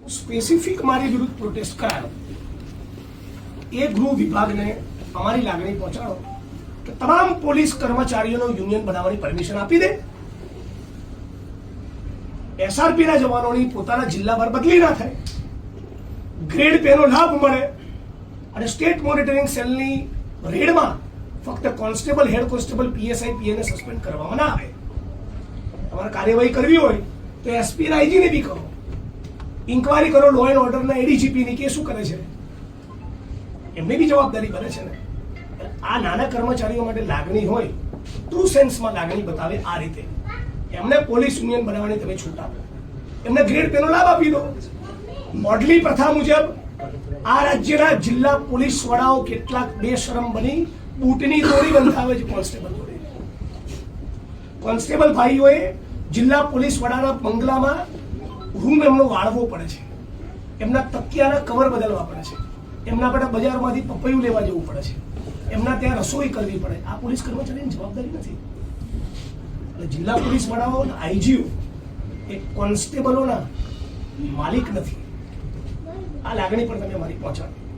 Specific મારી વિરુદ્ધ protest કરાયો એ ગૃહ વિભાગને અમારી લાગણી પહોંચાડો કે તમામ પોલીસ કર્મચારીઓનો યુનિયન બનાવવાની પરમિશન આપી દે એસઆરપીના જવાનોની પોતાના જિલ્લાભર બદલી ના થાય ગ્રેડ પેનો લાભ મળે અને સ્ટેટ મોનિટરિંગ સેલની રેડમાં ફક્ત કોન્સ્ટેબલ હેડ કોન્સ્ટેબલ પીએસઆઈ પીએને સસ્પેન્ડ કરવામાં ના આવે તમારે કાર્યવાહી કરવી હોય તો એસપી આઈજીને બી કરો। ઇન્કવાયરી કરો લો એન્ડ ઓર્ડરના એડીજીપીની કે શું કરે છે? એમની બી જવાબદારી બને છે ને. આ નાના કર્મચારીઓ માટે લાગણી હોય ટ્રુ સેન્સમાં લાગણી બતાવે આ રીતે. એમને પોલીસ યુનિયન બનાવવાની તમે છૂટ આપો. એમને ગ્રેડ પેનો લાભ આપી દો. મોડલી પ્રથા મુજબ આ રાજ્યના જિલ્લા પોલીસ વડાઓ કેટલાક બેશરમ બની બૂટની દોરી બંધાવે છે કોન્સ્ટેબલ કોન્સ્ટેબલ ભાઈઓએ જિલ્લા પોલીસ વડાના બંગલામાં રૂમ એમનો વાળવો પડે છે. એમના તકિયાના કવર બદલવા પડે છે. એમના માટે બજારમાંથી પપૈયું લેવા જવું પડે છે. એમના ત્યાં રસોઈ કરવી પડે. આ પોલીસ કર્મચારીની જવાબદારી નથી. એટલે જિલ્લા પોલીસ વડાઓ અને આઈજીઓ એ કોન્સ્ટેબલોના માલિક નથી. આ લાગણી પણ તમે મારી પહોંચાડી.